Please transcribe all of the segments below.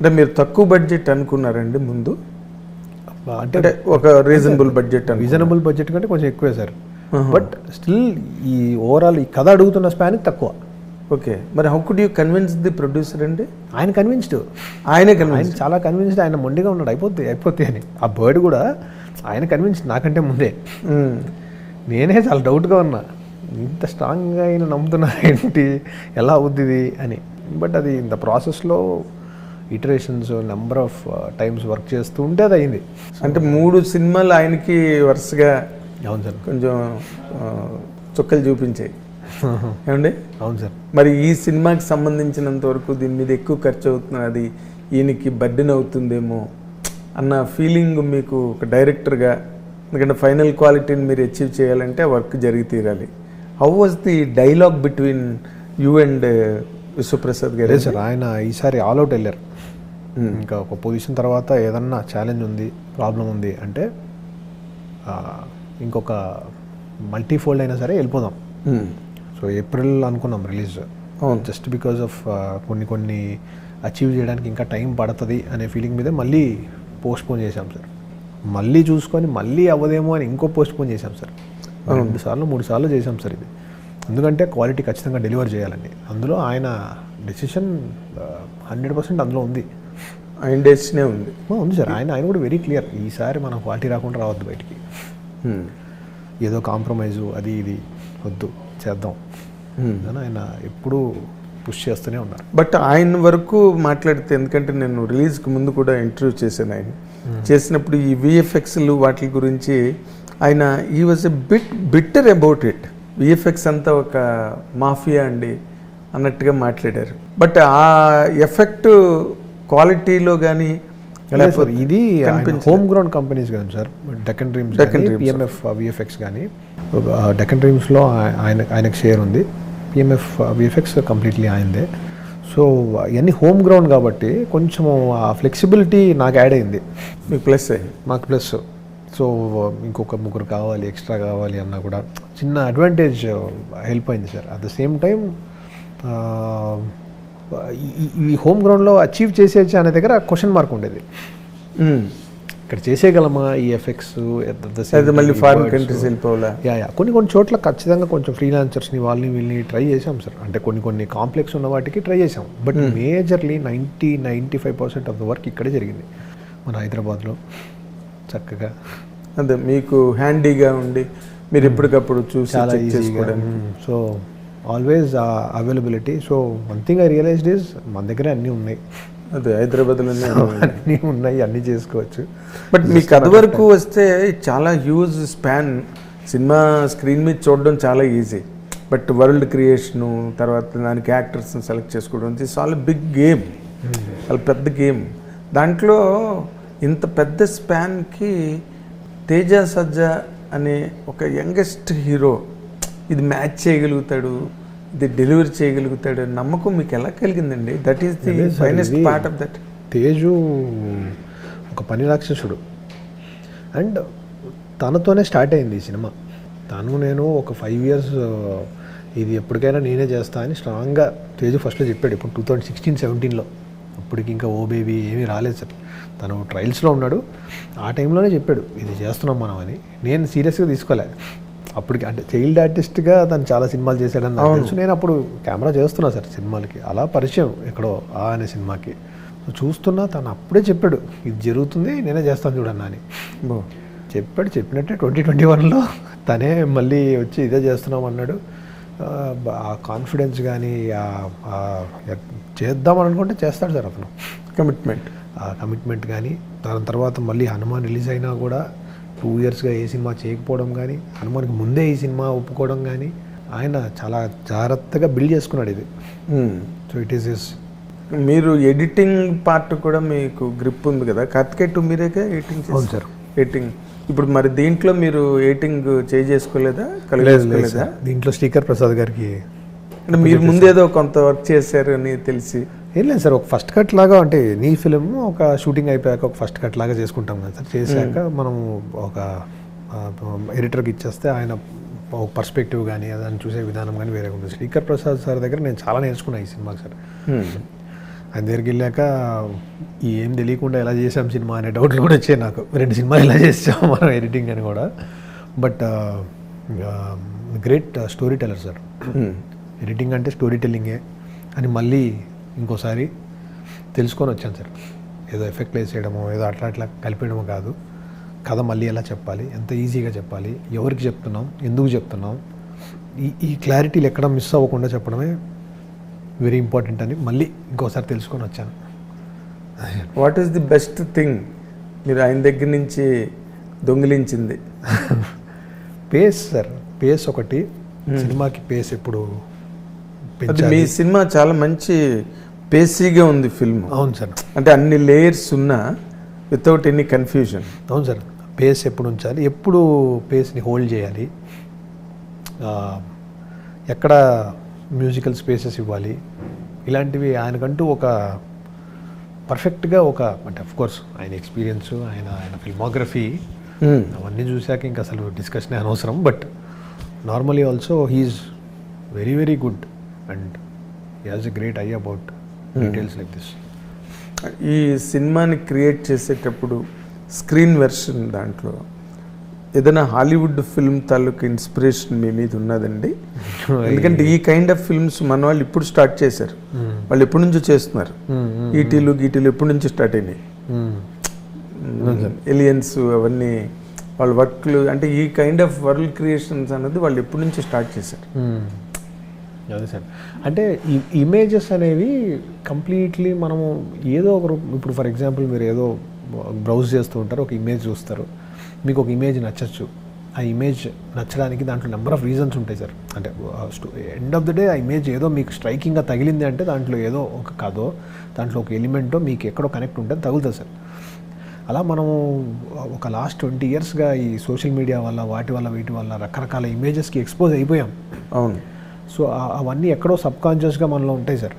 అంటే మీరు తక్కువ బడ్జెట్ అనుకున్నారండి ముందు? అంటే ఒక రీజనబుల్ బడ్జెట్ రీజనబుల్ బడ్జెట్ కంటే కొంచెం ఎక్కువే సార్. బట్ స్టిల్ ఈ ఓవరాల్ ఈ కథ అడుగుతున్న స్పాన్ తక్కువ. ఓకే. మరి how could you convince the producer అండి? ఆయన కన్విన్స్డ్ ఆయనే కన్విన్స్ ఆయన చాలా కన్విన్స్డ్ ఆయన మొండిగా ఉన్నాడు. అయిపోద్ది అయిపోద్ది అని. ఆ బర్డ్ కూడా ఆయన కన్విన్స్డ్ నాకంటే ముందే. నేనే చాలా డౌట్గా ఉన్నా. ఇంత స్ట్రాంగ్గా ఆయన నమ్ముతున్నా ఏంటి ఎలా అవుద్ది అని. బట్ అది ఇంత ప్రాసెస్లో iterations number of times work చేస్తూ ఉంటే అది అయింది అంటే మూడు సినిమాలు ఆయనకి వరుసగా అవును సార్. కొంచెం చుక్కలు చూపించాయి. ఏమండి? అవును సార్. మరి ఈ సినిమాకి సంబంధించినంత వరకు దీని మీద ఎక్కువ ఖర్చు అవుతున్నది ఈయనకి బర్డెన్ అవుతుందేమో అన్న ఫీలింగ్ మీకు ఒక డైరెక్టర్గా ఎందుకంటే ఫైనల్ క్వాలిటీని మీరు అచీవ్ చేయాలంటే వర్క్ జరిగి తీరాలి. How was the dialogue between you and Vishwaprasad గారు సార్ ఆయన ఈసారి ఆల్ అవుట్ వెళ్ళారు. ఇంకా ఒక పొజిషన్ తర్వాత ఏదన్నా ఛాలెంజ్ ఉంది ప్రాబ్లం ఉంది అంటే ఇంకొక మల్టీఫోల్డ్ అయినా సరే వెళ్ళిపోదాం. సో ఏప్రిల్ అనుకున్నాం రిలీజ్ జస్ట్ బికాజ్ ఆఫ్ కొన్ని కొన్ని అచీవ్ చేయడానికి ఇంకా టైం పడుతుంది అనే ఫీలింగ్ మీద మళ్ళీ పోస్ట్ పోన్ చేశాం సార్. మళ్ళీ చూసుకొని మళ్ళీ అవ్వదేమో అని ఇంకో పోస్ట్ పోన్ చేశాం సార్. రెండు సార్లు మూడు సార్లు చేశాం సార్ ఇది. ఎందుకంటే క్వాలిటీ ఖచ్చితంగా డెలివర్ చేయాలండి. అందులో ఆయన డెసిషన్ హండ్రెడ్ పర్సెంట్ అందులో ఉంది. ఆయన డెస్టినే ఉంది. ఉంది సార్. ఆయన ఆయన కూడా వెరీ క్లియర్. ఈసారి మనం క్వాలిటీ రాకుండా రావద్దు బయటికి. ఏదో కాంప్రమైజు అది ఇది వద్దు చేద్దాం. అని ఆయన ఎప్పుడూ పుష్ చేస్తూనే ఉన్నారు. బట్ ఆయన వరకు మాట్లాడితే ఎందుకంటే నేను రిలీజ్కి ముందు కూడా ఇంటర్వ్యూ చేశాను ఆయన. చేసినప్పుడు ఈ విఎఫ్ఎక్స్లు వాటి గురించి ఆయన ఈ was a bit bitter about it VFX అంతా ఒక మాఫియా అండి అన్నట్టుగా మాట్లాడారు. బట్ ఆ ఎఫెక్ట్ క్వాలిటీలో కానీ ఇది. హోమ్ గ్రౌండ్ కంపెనీస్ కదా sir Deccan Dreams. PMF VFX కానీ డెక్కన్ డ్రీమ్స్లో ఆయన ఆయనకు షేర్ ఉంది. పిఎంఎఫ్ విఎఫ్ఎక్స్ కంప్లీట్లీ ఆయనదే. సో ఇవన్నీ హోమ్ గ్రౌండ్ కాబట్టి కొంచెం ఆ ఫ్లెక్సిబిలిటీ నాకు యాడ్ అయింది. మీకు ప్లస్ మాకు ప్లస్ సో ఇంకొక ముగ్గురు కావాలి ఎక్స్ట్రా కావాలి అన్నా కూడా చిన్న అడ్వాంటేజ్ హెల్ప్ అయింది sir. At the same time ఈ హోమ్ గ్రౌండ్లో అచీవ్ చేసేయచ్చు అనే దగ్గర క్వశ్చన్ మార్క్ ఉండేది. ఇక్కడ చేసేయగలమా ఈ ఎఫెక్ట్స్ మళ్ళీ ఫారిన్ కంట్రీస్ వెళ్ళిపోవాలా? Yeah yeah. కొన్ని కొన్ని చోట్ల ఖచ్చితంగా కొంచెం ఫ్రీలాన్సర్స్ని వాళ్ళని వీళ్ళని ట్రై చేసాం సార్. అంటే కొన్ని కొన్ని కాంప్లెక్స్ ఉన్న వాటికి ట్రై చేసాం but majorly ninety ninety five percent of the work ఇక్కడే జరిగింది. మన హైదరాబాద్లో. చక్కగా. అదే మీకు హ్యాండీగా ఉండి మీరు ఎప్పటికప్పుడు చూసి చాలా ఈజీగా చేసుకోవడానికి. So always availability so one thing I realised is మన దగ్గర అన్నీ ఉన్నాయి. అదే హైదరాబాద్లోనే అన్నీ ఉన్నాయి అన్నీ చేసుకోవచ్చు. బట్ మీ కథ వరకు వస్తే చాలా హ్యూజ్ స్పాన్ సినిమా స్క్రీన్ మీద చూడడం చాలా ఈజీ బట్ వరల్డ్ క్రియేషను తర్వాత దానికి యాక్టర్స్ని సెలెక్ట్ చేసుకోవడం దిస్ ఆల్ బిగ్ గేమ్ చాలా పెద్ద గేమ్ దాంట్లో ఇంత పెద్ద స్పాన్కి తేజ సజ్జా అనే ఒక యంగెస్ట్ హీరో ఇది మ్యాచ్ చేయగలుగుతాడు ఇది డెలివరీ చేయగలుగుతాడు అనే నమ్మకం మీకు ఎలా కలిగిందండి? That is the finest part of that Teju ఒక పని రాక్షసుడు. అండ్ తనతోనే స్టార్ట్ అయింది ఈ సినిమా. తను నేను ఒక ఫైవ్ ఇయర్స్ ఇది ఎప్పటికైనా నేనే చేస్తా అని స్ట్రాంగ్గా తేజు ఫస్ట్లో చెప్పాడు. ఇప్పుడు టూ థౌజండ్ సిక్స్టీన్ సెవెంటీన్లో అప్పటికి ఇంకా ఓ బేబీ ఏమీ రాలేదు సార్. తను ట్రయల్స్లో ఉన్నాడు. ఆ టైంలోనే చెప్పాడు ఇది చేస్తున్నాం మనం అని. నేను సీరియస్గా తీసుకోలే. అప్పటికి అంటే చైల్డ్ ఆర్టిస్ట్గా తను చాలా సినిమాలు చేశాడని నాకు తెలుసు. నేను అప్పుడు కెమెరా చేస్తున్నా సార్ సినిమాలకి. అలా పరిచయం ఎక్కడో ఆ అనే సినిమాకి. సో చూస్తున్నా తను అప్పుడే చెప్పాడు ఇది జరుగుతుంది నేనే చేస్తాను చూడన్నా అని. చెప్పాడు చెప్పినట్టే ట్వంటీ ట్వంటీ వన్లో తనే మళ్ళీ వచ్చి ఇదే చేస్తున్నాం అన్నాడు. ఆ, కాన్ఫిడెన్స్ కానీ చేద్దాం అనుకుంటే చేస్తాడు సార్ అతను. కమిట్మెంట్ కమిట్మెంట్ కానీ దాని తర్వాత మళ్ళీ హనుమాన్ రిలీజ్ అయినా కూడా టూ ఇయర్స్గా ఏ సినిమా చేయకపోవడం కానీ హనుమాన్కి ముందే ఈ సినిమా ఒప్పుకోవడం కానీ ఆయన చాలా జాగ్రత్తగా బిల్డ్ చేసుకున్నాడు ఇది. సో ఇట్ ఈస్ ఇస్ మీరు ఎడిటింగ్ పార్ట్ కూడా మీకు గ్రిప్ ఉంది కదా? కార్తికేయ టూ మీరేగా ఎడిటింగ్ అవును సార్. ఎడిటింగ్ ఇప్పుడు మరి దీంట్లో మీరు ఎడిటింగ్ చేసుకోలేదా కలిగి లేదు లేదు చేసుకోలేదా సార్. దీంట్లో శ్రీకర్ ప్రసాద్ గారికి అంటే మీరు ముందేదో కొంత వర్క్ చేశారు అని తెలిసి. ఏం లేదు సార్ ఒక ఫస్ట్ కట్ లాగా అంటే నీ ఫిలిం ఒక షూటింగ్ అయిపోయాక ఒక ఫస్ట్ కట్ లాగా చేసుకుంటాం కదా సార్. చేశాక మనం ఒక ఎడిటర్కి ఇచ్చేస్తే ఆయన ఒక పర్స్పెక్టివ్ కానీ దాన్ని చూసే విధానం కానీ వేరే ఉంటుంది శ్రీకర్ ప్రసాద్ సార్ దగ్గర నేను చాలా నేర్చుకున్నాను ఈ సినిమాకి సార్. ఆయన దగ్గరికి వెళ్ళాక ఈ ఏం తెలియకుండా ఎలా చేసాం సినిమా అనే డౌట్లు కూడా వచ్చాయి నాకు. రెండు సినిమాలు ఎలా చేసాం మనం ఎడిటింగ్ అని కూడా. But great story teller sir. Editing అంటే స్టోరీ టెల్లింగే అని మళ్ళీ ఇంకోసారి తెలుసుకొని వచ్చాను సార్. ఏదో ఎఫెక్ట్ వేసేయడమో ఏదో అట్లా అట్లా కలిపేయడమో కాదు. కథ మళ్ళీ ఎలా చెప్పాలి? ఎంత ఈజీగా చెప్పాలి? ఎవరికి చెప్తున్నాం? ఎందుకు చెప్తున్నాం? ఈ ఈ క్లారిటీలు ఎక్కడ మిస్ అవ్వకుండా చెప్పడమే వెరీ ఇంపార్టెంట్ అని మళ్ళీ ఇంకోసారి తెలుసుకొని వచ్చాను. What is the best thing మీరు ఆయన దగ్గర నుంచి దొంగిలించింది? Face sir. పేస్ ఒకటి. సినిమాకి పేస్ ఎప్పుడు పెంచాలి మీ సినిమా చాలా మంచి పేసీగా ఉంది ఫిల్మ్. అవును సార్. అంటే అన్ని లేయర్స్ ఉన్నా వితౌట్ ఎనీ కన్ఫ్యూజన్. అవును సార్. పేస్ ఎప్పుడు ఉంచాలి? ఎప్పుడు పేస్ని హోల్డ్ చేయాలి? ఎక్కడ మ్యూజికల్ స్పేసెస్ ఇవ్వాలి? ఇలాంటివి ఆయనకంటూ ఒక పర్ఫెక్ట్గా ఒక అంటే అఫ్ కోర్స్ ఆయన ఎక్స్పీరియన్స్ ఆయన ఆయన ఫిల్మోగ్రఫీ అవన్నీ చూశాక ఇంకా అసలు డిస్కషన్ అనవసరం. But normally also he is very very good and he has a great eye about details like this ఈ సినిమాని క్రియేట్ చేసేటప్పుడు స్క్రీన్ వెర్షన్ దాంట్లో ఏదైనా హాలీవుడ్ ఫిల్మ్ తాలూకు ఇన్స్పిరేషన్ మీ మీద ఉన్నదండి. ఎందుకంటే ఈ కైండ్ ఆఫ్ ఫిల్మ్స్ మన వాళ్ళు ఇప్పుడు స్టార్ట్ చేశారు. వాళ్ళు ఎప్పటి నుంచో చేస్తున్నారు. ఈటీలు గీటీలు ఎప్పటి నుంచి స్టార్ట్ అయినాయి. ఎలియన్స్ అవన్నీ వాళ్ళ వర్క్లు అంటే ఈ కైండ్ ఆఫ్ వరల్డ్ క్రియేషన్స్ అన్నది వాళ్ళు ఎప్పటి నుంచి స్టార్ట్ చేశారు. అదే సార్ అంటే ఈ ఇమేజెస్ అనేవి కంప్లీట్లీ మనము ఏదో ఒక ఇప్పుడు ఫర్ ఎగ్జాంపుల్ మీరు ఏదో బ్రౌజ్ చేస్తూ ఉంటారు ఒక ఇమేజ్ చూస్తారు. మీకు ఒక ఇమేజ్ నచ్చచ్చు. ఆ ఇమేజ్ నచ్చడానికి దాంట్లో నెంబర్ ఆఫ్ రీజన్స్ ఉంటాయి సార్ అంటే ఎండ్ ఆఫ్ ద డే ఆ ఇమేజ్ ఏదో మీకు స్ట్రైకింగ్గా తగిలింది అంటే దాంట్లో ఏదో ఒక కథో దాంట్లో ఒక ఎలిమెంటో మీకు ఎక్కడో కనెక్ట్ ఉంటే తగులుతుంది సార్ అలా మనము ఒక లాస్ట్ ట్వంటీ ఇయర్స్గా ఈ సోషల్ మీడియా వల్ల వాటి వల్ల వీటి వల్ల రకరకాల ఇమేజెస్కి ఎక్స్పోజ్ అయిపోయాం. అవును. సో అవన్నీ ఎక్కడో సబ్ కాన్షియస్గా మనలో ఉంటాయి సార్.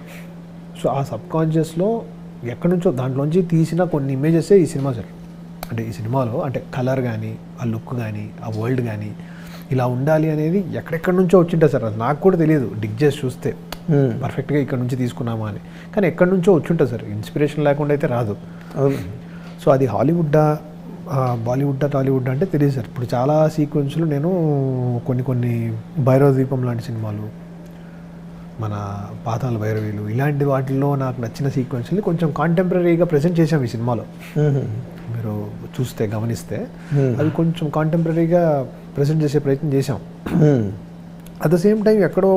సో ఆ సబ్ కాన్షియస్లో ఎక్కడి నుంచో దాంట్లోంచి తీసిన కొన్ని ఇమేజెసే ఈ సినిమా సార్. అంటే ఈ సినిమాలో అంటే కలర్ కానీ ఆ లుక్ కానీ ఆ వరల్డ్ కానీ ఇలా ఉండాలి అనేది ఎక్కడెక్కడి నుంచో వచ్చింటాయి సార్. అది నాకు కూడా తెలియదు. డిగ్ చేసి చూస్తే పర్ఫెక్ట్గా ఇక్కడ నుంచి తీసుకున్నామా అని. కానీ ఎక్కడి నుంచో వచ్చుంటుంది సార్. ఇన్స్పిరేషన్ లేకుండా అయితే రాదు. సో అది హాలీవుడ్డా ఆ, బాలీవుడ్డా టాలీవుడ్ అంటే తెలియదు సార్. ఇప్పుడు చాలా సీక్వెన్స్లు నేను కొన్ని కొన్ని భైరవ ద్వీపం లాంటి సినిమాలు మన పాతాల భైరవీలు ఇలాంటి వాటిల్లో నాకు నచ్చిన సీక్వెన్స్ని కొంచెం కాంటెంపరీగా ప్రజెంట్ చేసాం ఈ సినిమాలో. మీరు చూస్తే గమనిస్తే అవి కొంచెం కాంటెంపరీగా ప్రజెంట్ చేసే ప్రయత్నం చేసాం అట్ ద సేమ్ టైం ఎక్కడో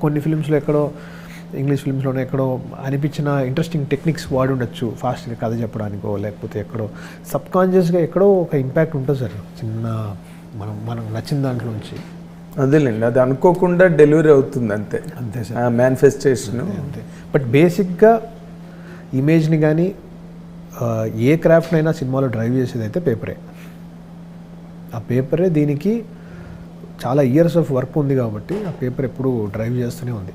కొన్ని ఫిల్మ్స్లో ఎక్కడో ఇంగ్లీష్ ఫిల్మ్స్లోనే ఎక్కడో అనిపించిన ఇంట్రెస్టింగ్ టెక్నిక్స్ వాడి ఉండొచ్చు. ఫాస్ట్గా కథ చెప్పడానికో లేకపోతే ఎక్కడో సబ్ కాన్షియస్గా ఎక్కడో ఒక ఇంపాక్ట్ ఉంటుంది సార్. చిన్న మనం మనకు నచ్చిన దాంట్లోంచి. అదేలేండి అది అనుకోకుండా డెలివరీ అవుతుంది అంతే. అంతే సార్. మేనిఫెస్టేషన్ అంతే బట్ బేసిక్గా ఇమేజ్ని కానీ ఏ క్రాఫ్ట్నైనా సినిమాలో డ్రైవ్ చేసేది అయితే పేపరే ఆ పేపరే దీనికి చాలా ఇయర్స్ ఆఫ్ వర్క్ ఉంది కాబట్టి ఆ పేపర్ ఎప్పుడు డ్రైవ్ చేస్తూనే ఉంది.